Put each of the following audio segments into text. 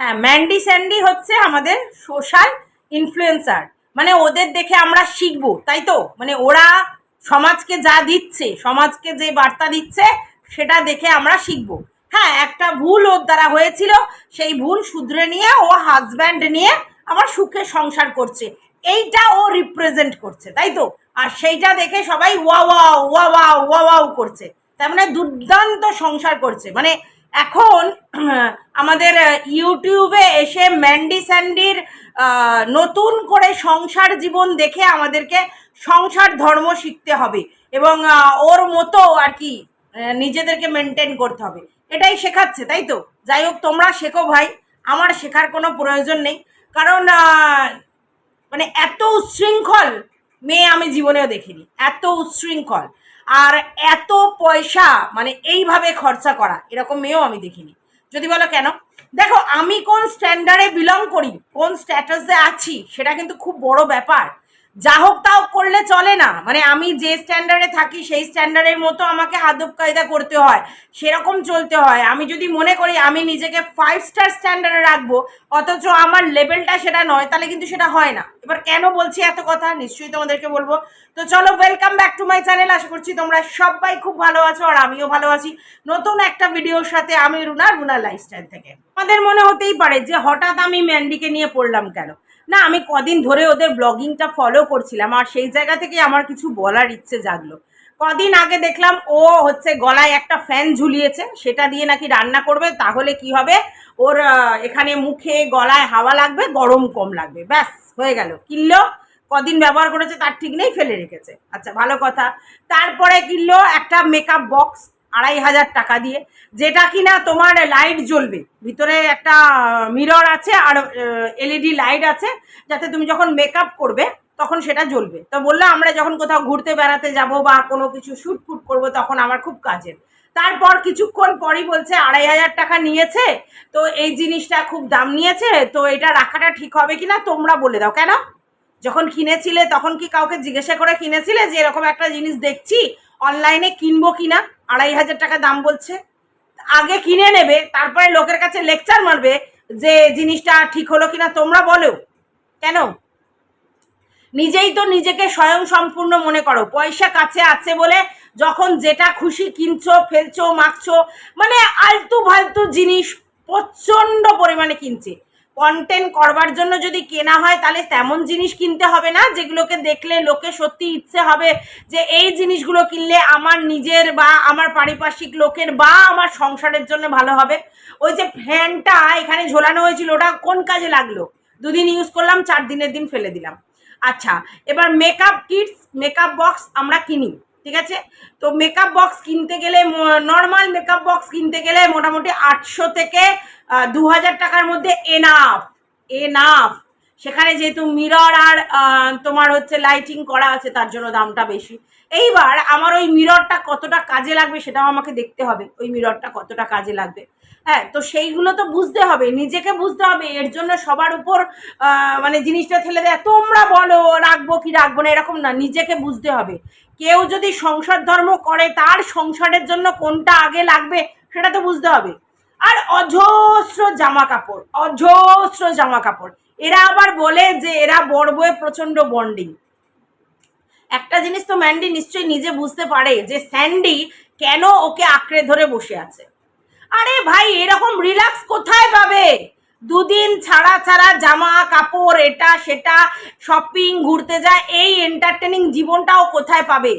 হ্যাঁ Mandy Sandy হচ্ছে আমাদের সোশ্যাল ইনফ্লুয়েন্সার মানে ওদের দেখে আমরা শিখব, তাই তো? মানে ওরা সমাজকে যা দিচ্ছে, সমাজকে যে বার্তা দিচ্ছে, সেটা দেখে আমরা শিখব। হ্যাঁ একটা ভুল ওর দ্বারা হয়েছিল, সেই ভুল শুধরে নিয়ে ও হাজব্যান্ড নিয়ে আমার সুখে সংসার করছে। এইটা ও রিপ্রেজেন্ট করছে, তাই তো? আর সেইটা দেখে সবাই ওয়া ওয়া ওয়াও ওয়া ওয়াও করছে। তার মানে দুর্দান্ত সংসার করছে। মানে এখন আমাদের ইউটিউবে এসে ম্যান্ডি স্যান্ডির নতুন করে সংসার জীবন দেখে আমাদেরকে সংসার ধর্ম শিখতে হবে এবং ওর মতো আর কি নিজেদেরকে মেনটেন করতে হবে। এটাই শেখাচ্ছে, তাই তো? যাই হোক, তোমরা শেখো ভাই, আমার শেখার কোনো প্রয়োজন নেই। কারণ মানে এত উচ্ছৃঙ্খল মেয়ে আমি জীবনেও দেখিনি, এত উচ্ছৃঙ্খল। আর এত পয়সা মানে এইভাবে খরচা করা, এরকম মেয়েও আমি দেখিনি। যদি বলো কেন? দেখো, আমি কোন স্ট্যান্ডার্ডে বিলং করি, কোন স্ট্যাটাসে আছি, সেটা কিন্তু খুব বড় ব্যাপার। যা হোক তাও করলে চলে না। মানে আমি যে স্ট্যান্ডার্ডে থাকি, সেই স্ট্যান্ডার্ডের মতো আমাকে আদব কায়দা করতে হয়। সেরকম চলতে হয়। আমি যদি মনে করি আমি নিজেকে ফাইভ স্টার স্ট্যান্ডার্ডে রাখব, অথচ আমার লেভেলটা সেটা নয়, তাহলে কিন্তু সেটা হয় না। এবার কেন বলছি এত কথা? নিশ্চয়ই তোমাদেরকে বলব। তো চলো welcome back to my channel আশা করছি তোমরা সবাই খুব ভালো আছো আর আমিও ভালো আছি। নতুন একটা ভিডিওর সাথে আমি রুনা রুনা লাইফস্টাইল থেকে। আমাদের মনে হতেই পারে যে হঠাৎ আমি ম্যান্ডিকে নিয়ে পড়লাম কেন? না, আমি কদিন ধরে ওদের ব্লগিংটা ফলো করছিলাম আর সেই জায়গা থেকে আমার কিছু বলার ইচ্ছে জাগলো। কদিন আগে দেখলাম ও হচ্ছে গলায় একটা ফ্যান ঝুলিয়েছে, সেটা দিয়ে নাকি রান্না করবে, তাহলে কি হবে? ওর এখানে মুখে, গলায় হাওয়া লাগবে, গরম কম লাগবে। ব্যাস, হয়ে গেল। কিনলো, কদিন ব্যবহার করেছে, তার ঠিক নেই, ফেলে রেখেছে। আচ্ছা ভালো কথা। তারপরে কিনলো একটা মেকআপ বক্স আড়াই হাজার টাকা দিয়ে, যেটা কিনা তোমার লাইট জ্বলবে। ভিতরে একটা মিরর আছে আর এলইডি লাইট আছে, যাতে তুমি যখন মেকআপ করবে, তখন সেটা জ্বলবে। তো বলল আমরা যখন কোথাও ঘুরতে বেড়াতে যাব বা কোনো কিছু শ্যুট ফুট করব, তখন আমার খুব কাজের। তারপর কিছুক্ষণ পরই বলছে, আড়াই হাজার টাকা নিয়েছে, তো এই জিনিসটা খুব দাম নিয়েছে, তো এটা রাখাটা ঠিক হবে কি না তোমরা বলে দাও। কেন? যখন কিনেছিলে, তখন কি কাউকে জিজ্ঞাসা করে কিনেছিলে যে এরকম একটা জিনিস দেখছি অনলাইনে কিনবো কিনা? আড়াই হাজার টাকা দাম বলছে। আগে কিনে নেবে, তারপরে লোকের কাছে লেকচার মারবে যে জিনিসটা ঠিক হলো কিনা, তোমরা বলো। কেন? নিজেই তো নিজেকে স্বয়ং সম্পূর্ণ মনে করো। পয়সা কাছে আছে বলে যখন যেটা খুশি কিনছো, ফেলছো, মাখছো মানে আলতু ফালতু জিনিস প্রচণ্ড পরিমাণে কিনছে। কন্টেন্ট করবার জন্য যদি কেনা হয়, তাহলে তেমন জিনিস কিনতে হবে না, যেগুলোকে দেখলে লোকে সত্যি ইচ্ছে হবে যে এই জিনিসগুলো কিনলে আমার নিজের বা আমার পারিপার্শ্বিক লোকের বা আমার সংসারের জন্য ভালো হবে। ওই যে ফ্যানটা এখানে ঝোলানো হয়েছিল, ওটা কোন কাজে লাগল? দুদিন ইউজ করলাম, চার দিনের দিন ফেলে দিলাম। আচ্ছা এবার মেকআপ কিটস মেকআপ বক্স আমরা কিনি। ঠিক আছে? তো মেকআপ বক্স কিনতে গেলে নর্মাল মেকআপ বক্স কিনতে গেলে মোটামুটি আটশো থেকে দু হাজার টাকার মধ্যে এনাফ এনাফ সেখানে যেহেতু মিরর আর তোমার হচ্ছে লাইটিং করা আছে, তার জন্য দামটা বেশি। এইবার আমার ওই মিররটা কতটা কাজে লাগবে সেটাও আমাকে দেখতে হবে, ওই মিররটা কতটা কাজে লাগবে। হ্যাঁ তো সেইগুলো তো বুঝতে হবে, নিজেকে বুঝতে হবে, এর জন্য সবার উপর মানে জিনিসটা ঠেলে দেয়, তোমরা বলো, রাখব কি রাখব না, এরকম না, নিজেকে বুঝতে হবে। কেউ যদি সংসার ধর্ম করে, তার সংসারের জন্য কোনটা আগে লাগবে, সেটা তো বুঝতে হবে। আর অজস্র জামা কাপড় অজস্র জামা কাপড় এরা আবার বলে যে এরা বড় বয়ে প্রচণ্ড বন্ডিং একটা জিনিস তো ম্যান্ডি নিশ্চয়ই নিজে বুঝতে পারে যে স্যান্ডি কেন ওকে আঁকড়ে ধরে বসে আছে। আরে ভাই, এরকম রিল্যাক্স কোথায় পাবে? দুদিন ছাড়া ছাড়া জামা, কাপড়, এটা, সেটা শপিং ঘুরতে যায়, এই এন্টারটেনিং জীবনটাও কোথায় পাবে?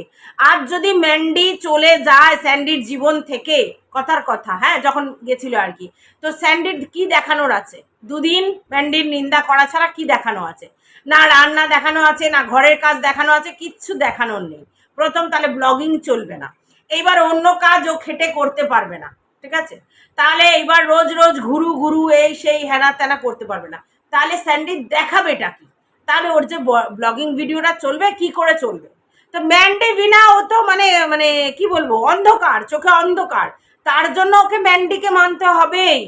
আর যদি ম্যান্ডি চলে যায় স্যান্ডির জীবন থেকে, কথার কথা হ্যাঁ যখন গেছিল আর কি, তো স্যান্ডির কি দেখানোর আছে? দুদিন ম্যান্ডির নিন্দা করা ছাড়া কি দেখানো আছে? না রান্না দেখানো আছে, না ঘরের কাজ দেখানো আছে, কিচ্ছু দেখানোর নেই। প্রথম তাহলে ব্লগিং চলবে না। এইবার অন্য কাজ ও খেটে করতে পারবে না। ঠিক আছে? তাহলে এইবার রোজ রোজ ঘুরু ঘুরু এই সেই হেনা তেনা করতে পারবে না। তাহলে স্যান্ডি দেখাবেটা কি? তাহলে ওর যে ব্লগিং ভিডিওটা চলবে, কি করে চলবে? তো ম্যান্ডি বিনা ও তো মানে মানে কি বলব, অন্ধকার, চোখে অন্ধকার। তার জন্য ওকে ম্যান্ডিকে মানতে হবেই।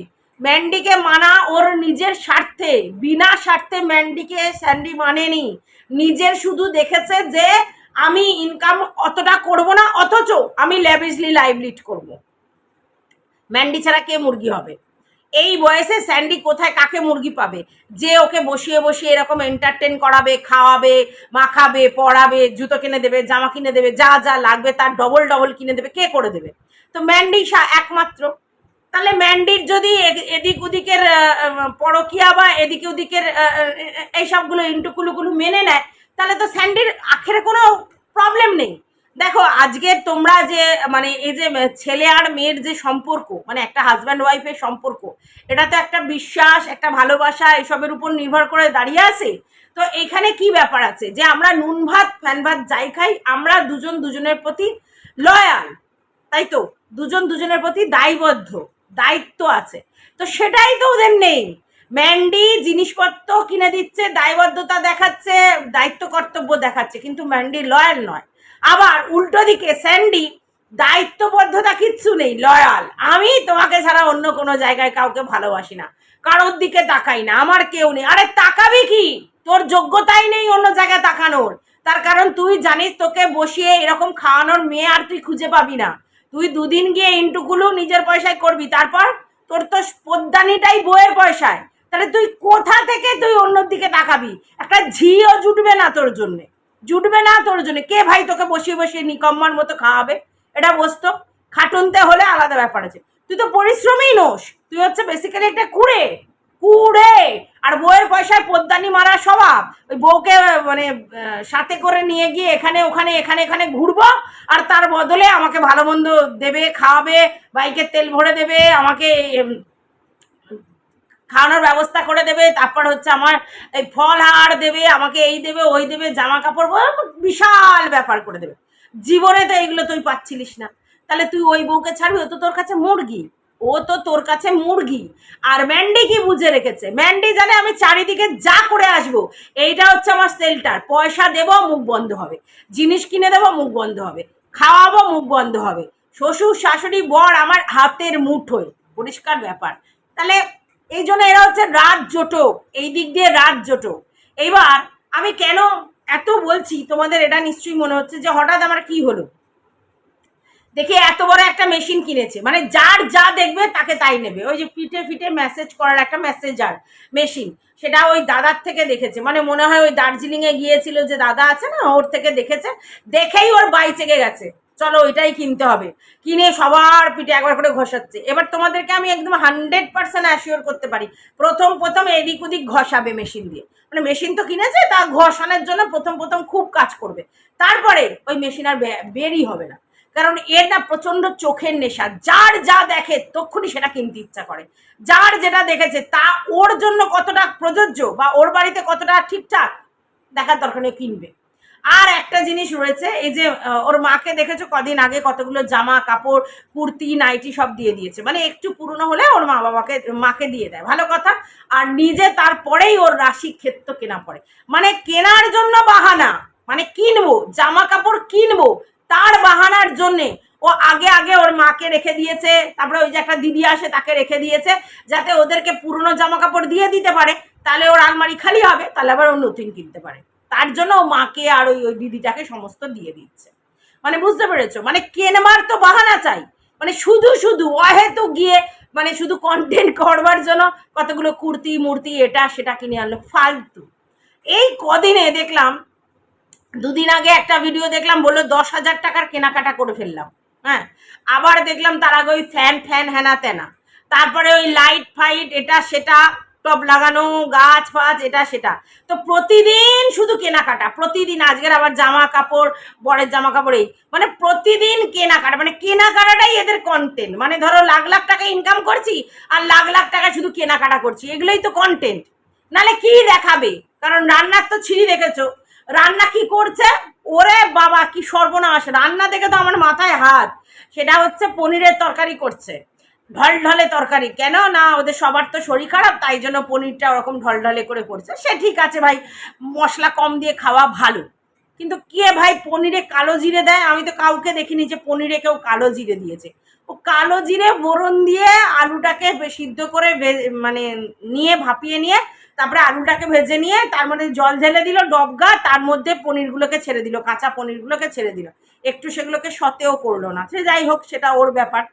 ম্যান্ডিকে মানা ওর নিজের স্বার্থে। বিনা স্বার্থে ম্যান্ডিকে স্যান্ডি মানেনি। নিজের শুধু দেখেছে যে, আমি ইনকাম অতটা করব না, অথচ আমি ল্যাভিজলি লাইভ লিড করব। ম্যান্ডি ছাড়া কে মুরগি হবে? এই বয়সে স্যান্ডি কোথায়, কাকে মুরগি পাবে? যে ওকে বসিয়ে বসিয়ে এরকম এন্টারটেন করাবে, খাওয়াবে, মাখাবে, পড়াবে, জুতো কিনে দেবে, জামা কিনে দেবে, যা যা লাগবে তার ডবল ডবল কিনে দেবে, কে করে দেবে? তো ম্যান্ডি একমাত্র। তাহলে ম্যান্ডির যদি এদিক ওদিকের পরকিয়া বা এদিক ওদিকের এইসবগুলো ইন্টুকুলুগুলো মেনে নেয়, তাহলে তো স্যান্ডির আখের কোনো প্রবলেম নেই। দেখো, আজকে তোমরা যে মানে এই যে ছেলে আর মেয়ের যে সম্পর্ক মানে একটা হাজব্যান্ড ওয়াইফের সম্পর্ক, এটা তো একটা বিশ্বাস, একটা ভালোবাসা, এসবের উপর নির্ভর করে দাঁড়িয়ে আছে? তো এখানে কি ব্যাপার আছে? যে আমরা নুন ভাত, ফ্যান ভাত যাই খাই, আমরা দুজন দুজনের প্রতি লয়াল তাই তো? দুজন দুজনের প্রতি দায়বদ্ধ, দায়িত্ব আছে। তো সেটাই তো ওদের নেই। ম্যান্ডি জিনিসপত্র কিনে দিচ্ছে, দায়বদ্ধতা দেখাচ্ছে, দায়িত্ব কর্তব্য দেখাচ্ছে, কিন্তু ম্যান্ডি লয়াল নয়। আবার উল্টো দিকে স্যান্ডি, দায়িত্ববদ্ধতা কিচ্ছু নেই, লয়াল। আমি তোমাকে ছাড়া অন্য কোনো জায়গায় কাউকে ভালোবাসি না। কারোর দিকে তাকাই না, আমার কেউ নেই। আরে তাকাবি কি? তোর যোগ্যতাই নেই অন্য জায়গায় তাকানোর। তার কারণ তুই জানিস তোকে বসিয়ে এরকম খাওয়ানোর মেয়ে আর তুই খুঁজে পাবি না। তুই দুদিন গিয়ে ইন্টুগুলো নিজের পয়সায় করবি, তারপর তোর তো পদ্মানিটাই বইয়ের পয়সায়। তাহলে তুই কোথা থেকে তুই অন্যর দিকে তাকাবি? একটা ঝিও জুটবে না তোর জন্যে। জুটবে না তোর জন্য। কে ভাই তোকে বসিয়ে বসিয়ে নিকম্মার মতো খাওয়াবে? এটা বসতো। খাটুনতে হলে আলাদা ব্যাপার আছে। তুই তো পরিশ্রমই নোস। তুই হচ্ছে বেসিক্যালি একটা কুড়ে। কুড়ে। আর বউয়ের পয়সায় পদ্মানি মারা স্বভাব। ওই বউকে মানে সাথে করে নিয়ে গিয়ে এখানে, ওখানে, এখানে এখানে ঘুরবো আর তার বদলে আমাকে ভালো মন্দ দেবে, খাওয়াবে, বাইকের তেল ভরে দেবে, আমাকে খাওয়ানোর ব্যবস্থা করে দেবে, তারপর হচ্ছে আমার এই ফল হার দেবে, আমাকে এই দেবে, ওই দেবে জামা কাপড় বিশাল ব্যাপার করে দেবে। জীবনে তো এইগুলো তুই পাচ্ছিলিস না। তাহলে তুই ওই বউকে ছাড়বি, ও তো তোর কাছে মুরগি। ও তো তোর কাছে মুরগি। আর ম্যান্ডি কি বুঝে রেখেছে? ম্যান্ডি জানে আমি চারিদিকে যা করে আসব, এইটা হচ্ছে আমার সেল্টার পয়সা দেবো, মুখ বন্ধ হবে। জিনিস কিনে দেবো, মুখ বন্ধ হবে। খাওয়াবো, মুখ বন্ধ হবে। শ্বশুর, শাশুড়ি, বর আমার হাতের মুঠোয়। পরিষ্কার ব্যাপার। তাহলে এই জন্য এরা হচ্ছে রাত জোটক, এই দিক দিয়ে রাত জোটক। এইবার আমি কেন এত বলছি, তোমাদের এটা নিশ্চয়ই মনে হচ্ছে যে হঠাৎ আমার কি হলো? দেখি এত বড় একটা মেশিন কিনেছে মানে যার যা দেখবে তাকে তাই নেবে। ওই যে পিঠে ফিটে মেসেজ করার একটা মেসেজার মেশিন সেটা ওই দাদার থেকে দেখেছে। মানে মনে হয় ওই দার্জিলিংয়ে গিয়েছিল যে দাদা আছে না, ওর থেকে দেখেছে। দেখেই ওর বাই চেকে গেছে। চলো ওইটাই কিনতে হবে। কিনে সবার পিঠে একবার করে ঘষাচ্ছে। এবার তোমাদেরকে আমি একদম হান্ড্রেড পার্সেন্ট অ্যাসিওর করতে পারি, প্রথম প্রথম এদিক ওদিক ঘষাবে মেশিন দিয়ে। মানে মেশিন তো কিনেছে, তা ঘষানোর জন্য প্রথম প্রথম খুব কাজ করবে। তারপরে ওই মেশিন আর বেরই হবে না। কারণ এর না প্রচণ্ড চোখের নেশা। যার যা দেখে তক্ষুনি সেটা কিনতে ইচ্ছা করে। যার যেটা দেখেছে, তা ওর জন্য কতটা প্রযোজ্য বা ওর বাড়িতে কতটা ঠিকঠাক, দেখার দরকার কিনবে। আর একটা জিনিস রয়েছে, এই যে ওর মাকে দেখেছ কদিন আগে কতগুলো জামা, কাপড়, কুর্তি, নাইটি সব দিয়ে দিয়েছে। মানে একটু পুরনো হলে ওর মা বাবাকে মাকে দিয়ে দেয়, ভালো কথা। আর নিজে তারপরেই ওর রাশি ক্ষেত্র কেনা পড়ে। মানে কেনার জন্য বাহানা মানে কিনবো জামা কাপড় কিনবো, তার বাহানার জন্যে। ও আগে আগে ওর মাকে রেখে দিয়েছে, তারপরে ওই যে একটা দিদি আসে তাকে রেখে দিয়েছে, যাতে ওদেরকে পুরনো জামা কাপড় দিয়ে দিতে পারে। তাহলে ওর আলমারি খালি হবে, তাহলে আবার ও নতুন কিনতে পারে। তার জন্য মাকে আর ওই ওই দিদিটাকে সমস্ত দিয়ে দিচ্ছে। মানে বুঝতে পেরেছ? মানে কেনবার তো বাহানা চাই। মানে শুধু শুধু অহেতু গিয়ে মানে শুধু কন্টেন্ট করবার জন্য কতগুলো কুর্তি, মূর্তি, এটা, সেটা কিনে আনলো, ফালতু। এই কদিনে দেখলাম, দুদিন আগে একটা ভিডিও দেখলাম, বলল দশ হাজার টাকার কেনাকাটা করে ফেললাম। হ্যাঁ? আবার দেখলাম তার আগে ওই ফ্যান ফ্যান হ্যানা তেনা তারপরে ওই লাইট ফাইট এটা, সেটা টপ লাগানো, গাছ, ফাছ, এটা, সেটা। তো প্রতিদিন শুধু কেনাকাটা, প্রতিদিন আজকের আবার জামা কাপড়, বরের জামা কাপড় এই। মানে প্রতিদিন কেনাকাটা মানে কেনাকাটাটাই এদের কন্টেন্ট মানে ধরো লাখ লাখ টাকা ইনকাম করছি, আর লাখ লাখ টাকা শুধু কেনাকাটা করছি, এগুলোই তো কন্টেন্ট নালে কি দেখাবে? কারণ রান্নার তো ছিঁড়ি দেখেছ। রান্না কি করছে? ওরে বাবা, কি সর্বনাশ। রান্না দেখে তো আমার মাথায় হাত। সেটা হচ্ছে পনিরের তরকারি করছে। ঢলঢলে তরকারি। কেন? না, ওদের সবার তো শরীর খারাপ, তাই জন্য পনিরটা ওরকম ঢলঢলে করে করছে সে ঠিক আছে ভাই, মশলা কম দিয়ে খাওয়া ভালো। কিন্তু কে ভাই পনিরে কালো জিরে দেয়? আমি তো কাউকে দেখিনি যে পনিরে কেউ কালো জিরে দিয়েছে। ও কালো জিরে বোরন দিয়ে আলুটাকে সিদ্ধ করে মানে নিয়ে, ভাপিয়ে নিয়ে, তারপরে আলুটাকে ভেজে নিয়ে, তার মধ্যে জল ঢেলে দিল ডবগা তার মধ্যে পনিরগুলোকে ছেড়ে দিল, কাঁচা পনিরগুলোকে ছেড়ে দিল। একটু সেগুলোকে সতেও করল না। সে যাই হোক, সেটা ওর ব্যাপার।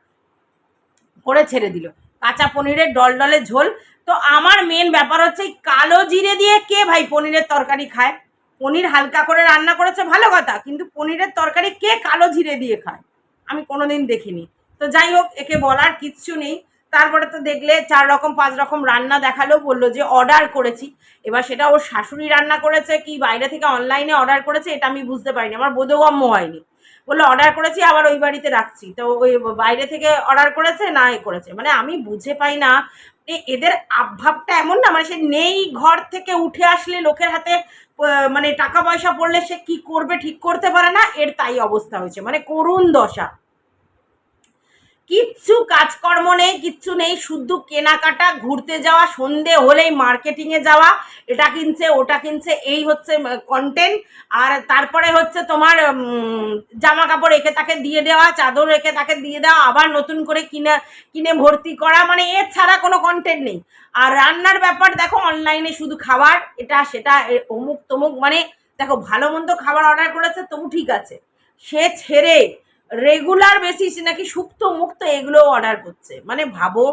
করে ছেড়ে দিল। কাঁচা পনিরের ডল ডলে ঝোল। তো আমার মেন ব্যাপার হচ্ছে কালো জিরে দিয়ে কে ভাই পনিরের তরকারি খায়? পনির হালকা করে রান্না করেছে, ভালো কথা, কিন্তু পনিরের তরকারি কে কালো জিরে দিয়ে খায়? আমি কোনোদিন দেখিনি। তো যাই হোক, একে বলার কিচ্ছু নেই। তারপরে তো দেখলে চার রকম, পাঁচ রকম রান্না দেখাল, বলল যে অর্ডার করেছি। এবার সেটা ওর শাশুড়ি রান্না করেছে, কি বাইরে থেকে অনলাইনে অর্ডার করেছে, এটা আমি বুঝতে পারিনি। আমার বোধগম্য হয়নি। বলল অর্ডার করেছি, আবার ওই বাড়িতে রাখছি। তো ওই বাইরে থেকে অর্ডার করেছে, না এ করেছে। মানে আমি বুঝে পাই না এদের আভাবটা এমন না মানে সে নেই ঘর থেকে উঠে আসলে লোকের হাতে মানে টাকা পয়সা পড়লে সে কি করবে, ঠিক করতে পারে না, এর তাই অবস্থা হয়েছে। মানে করুণ দশা। কিচ্ছু কাজকর্ম নেই, কিচ্ছু নেই শুধু কেনাকাটা, ঘুরতে যাওয়া, সন্ধে হলেই মার্কেটিংয়ে যাওয়া, এটা কিনছে, ওটা কিনছে, এই হচ্ছে কন্টেন্ট আর তারপরে হচ্ছে তোমার জামা কাপড় একে তাকে দিয়ে দেওয়া, চাদর একে তাকে দিয়ে দেওয়া, আবার নতুন করে কিনে কিনে ভর্তি করা মানে এর ছাড়া কোনো কন্টেন্ট নেই। আর রান্নার ব্যাপার দেখো অনলাইনে শুধু খাবার, এটা, সেটা অমুক তমুক মানে দেখো ভালো মন্দ খাবার অর্ডার করেছে, তবু ঠিক আছে। সে ছেড়ে রেগুলার বেসিস নাকি সুক্ত, মুক্ত এগুলো অর্ডার করছে। মানে ভাবো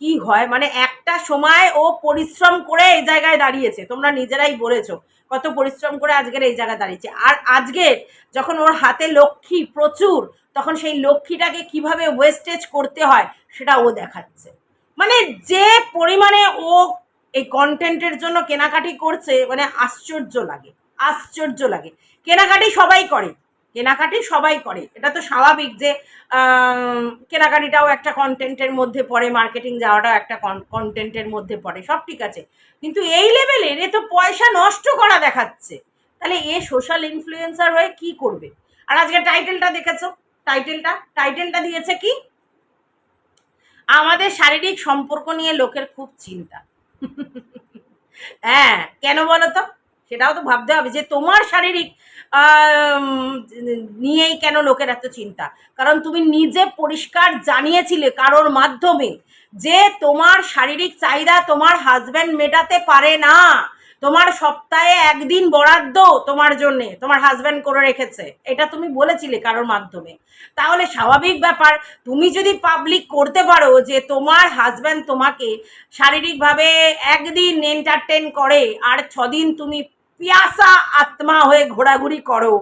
কি হয় মানে একটা সময় ও পরিশ্রম করে এই জায়গায় দাঁড়িয়েছে। তোমরা নিজেরাই বলেছ কত পরিশ্রম করে আজকের এই জায়গায় দাঁড়িয়েছে। আর আজকে যখন ওর হাতে লক্ষ্মী প্রচুর, তখন সেই লক্ষ্মীটাকে কীভাবে ওয়েস্টেজ করতে হয় সেটা ও দেখাচ্ছে। মানে যে পরিমাণে ও এই কন্টেন্টের জন্য কেনাকাটি করছে মানে আশ্চর্য লাগে আশ্চর্য লাগে। কেনাকাটি সবাই করে। কেনাকাটি সবাই করে। এটা তো স্বাভাবিক যে কেনাকাটিটাও একটা কন্টেন্টের মধ্যে পড়ে মার্কেটিং যাওয়াটাও একটা কন্টেন্টের মধ্যে পড়ে, সব ঠিক আছে। কিন্তু এই লেভেলের এ তো পয়সা নষ্ট করা দেখাচ্ছে। তাহলে এ সোশ্যাল ইনফ্লুয়েন্সার হয়ে কি করবে? আর আজকে টাইটেলটা দেখেছ? টাইটেলটা টাইটেলটা দিয়েছে কি? আমাদের শারীরিক সম্পর্ক নিয়ে লোকের খুব চিন্তা। হ্যাঁ কেন বলো তো? সেটাও তো ভাবতে হবে যে তোমার শারীরিক নিয়েই কেন লোকের এত চিন্তা? কারণ তুমি নিজে পরিষ্কার জানিয়েছিলে কারোর মাধ্যমে যে তোমার শারীরিক চাহিদা তোমার হাজব্যান্ড মেটাতে পারে না। তোমার সপ্তাহে একদিন বরাদ্দ তোমার জন্যে, তোমার হাজব্যান্ড করে রেখেছে। এটা তুমি বলেছিলে কারোর মাধ্যমে। তাহলে স্বাভাবিক ব্যাপার, তুমি যদি পাবলিক করতে পারো যে তোমার হাজব্যান্ড তোমাকে শারীরিকভাবে একদিন এন্টারটেন করে আর ছদিন তুমি পিয়াসা আত্মা হয়ে ঘোরাঘুরি করো,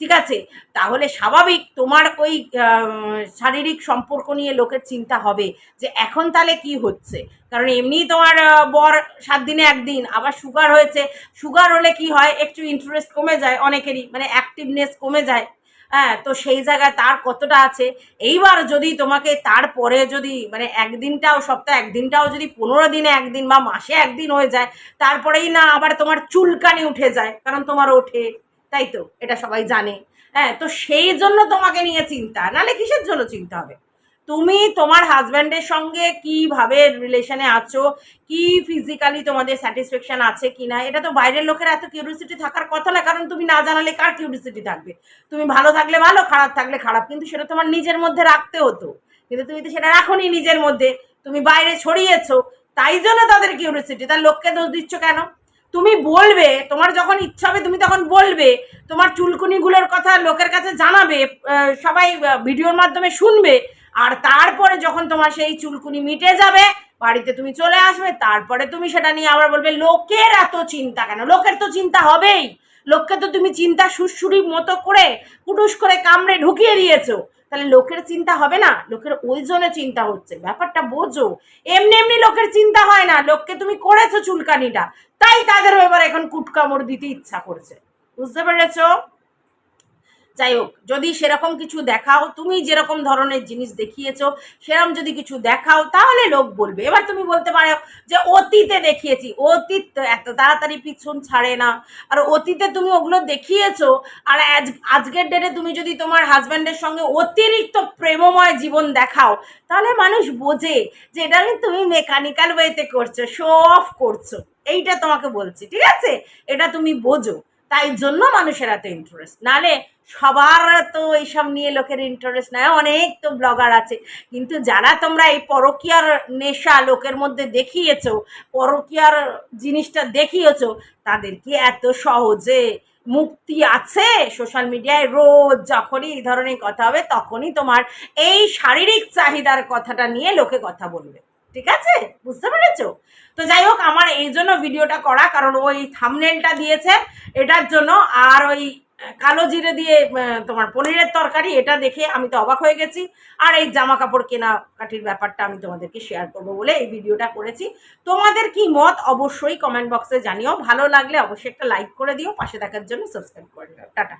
ঠিক আছে? তাহলে স্বাভাবিক তোমার ওই শারীরিক সম্পর্ক নিয়ে লোকের চিন্তা হবে যে এখন তাহলে কি হচ্ছে? কারণ এমনি তোমার বর সাত দিনে একদিন, আবার সুগার হয়েছে। সুগার হলে কি হয়? একটু ইন্টারেস্ট কমে যায় অনেকেরই মানে অ্যাক্টিভনেস কমে যায়। হ্যাঁ তো সেই জায়গায় তার কতটা আছে? এইবার যদি তোমাকে তারপরে যদি মানে একদিনটাও, সপ্তাহে একদিনটাও যদি পনেরো দিনে একদিন বা মাসে একদিন হয়ে যায়, তারপরেই না আবার তোমার চুলকানি উঠে যায়, কারণ তোমার ওঠে, তাই তো? এটা সবাই জানে। হ্যাঁ তো সেই জন্য তোমাকে নিয়ে চিন্তা নালে কিসের জন্য চিন্তা হবে? তুমি তোমার হাজব্যান্ডের সঙ্গে কীভাবে রিলেশনে আছো? কি ফিজিক্যালি তোমাদের স্যাটিসফ্যাকশন আছে কি না এটা তো বাইরের লোকের এত কিউরিসিটি থাকার কথা না, কারণ তুমি না জানালে কার কিউরিসিটি থাকবে? তুমি ভালো থাকলে ভালো, খারাপ থাকলে খারাপ, কিন্তু সেটা তোমার নিজের মধ্যে রাখতে হতো। কিন্তু তুমি তো সেটা রাখোনি নিজের মধ্যে। তুমি বাইরে ছড়িয়েছো, তাই জন্য তাদের কিউরিসিটি তার লোককে দোষ দিচ্ছ কেন? তুমি বলবে, তোমার যখন ইচ্ছা হবে, তুমি তখন বলবে, তোমার চুলকুনিগুলোর কথা লোকের কাছে জানাবে সবাই ভিডিওর মাধ্যমে শুনবে আর তারপরে যখন তোমার সেই চুলকুনি মিটে যাবে, বাড়িতে তুমি চলে আসবে, তারপরে তুমি সেটা নিয়ে আবার বলবে, লোকের এত চিন্তা কেন? লোকের তো চিন্তা হবেই। লোককে তো তুমি চিন্তা সুরসুরির মতো করে, কুটুস করে কামড়ে ঢুকিয়ে দিয়েছ। তাহলে লোকের চিন্তা হবে না? লোকের ওই জন্য চিন্তা হচ্ছে। ব্যাপারটা বোঝো। এমনি এমনি লোকের চিন্তা হয় না। লোককে তুমি করেছ চুলকানিটা। তাই তাদের এবার এখন কুটকামড় দিতে ইচ্ছা করছে। বুঝতে পেরেছ? যাই হোক, যদি সেরকম কিছু দেখাও, তুমি যেরকম ধরনের জিনিস দেখিয়েছো সেরকম যদি কিছু দেখাও, তাহলে লোক বলবে। এবার তুমি বলতে পারো যে অতীতে দেখিয়েছি, অতীত তো এত তাড়াতাড়ি পিছন ছাড়ে না। আর অতীতে তুমি ওগুলো দেখিয়েছো, আর আজ, আজকের ডেটে তুমি যদি তোমার হাজব্যান্ডের সঙ্গে অতিরিক্ত প্রেমময় জীবন দেখাও, তাহলে মানুষ বোঝে যে এটা তুমি মেকানিক্যাল ওয়েতে করছ শো অফ করছ। এইটা তোমাকে বলছি, ঠিক আছে? এটা তুমি বোঝো। তাই জন্য মানুষের এত ইন্টারেস্ট নালে সবার তো এইসব নিয়ে লোকের ইন্টারেস্ট নয়, অনেক তো ব্লগার আছে। কিন্তু যারা তোমরা এই পরকীয়ার নেশা লোকের মধ্যে দেখিয়েছ, পরকীয়ার জিনিসটা দেখিয়েছ তাদের কি এত সহজে মুক্তি আছে? সোশ্যাল মিডিয়ায় রোজ যখনই এই ধরনের কথা হবে, তখনই তোমার এই শারীরিক চাহিদার কথাটা নিয়ে লোকে কথা বলবে। ঠিক আছে? বুঝতে পেরেছ? তো যাই হোক, আমার এই জন্য ভিডিওটা করা, কারণ ওই থামনেলটা দিয়েছে, এটার জন্য, আর ওই কালো জিরে দিয়ে তোমার পনিরের তরকারি, এটা দেখে আমি তো অবাক হয়ে গেছি। আর এই জামা কাপড় কেনা কাটির ব্যাপারটা আমি তোমাদেরকে শেয়ার করব বলে এই ভিডিওটা করেছি। তোমাদের কি মত? অবশ্যই কমেন্ট বক্সে জানিও। ভালো লাগলে অবশ্যই একটা লাইক করে দিও। পাশে দেখার জন্য সাবস্ক্রাইব করে দিও। টাটা।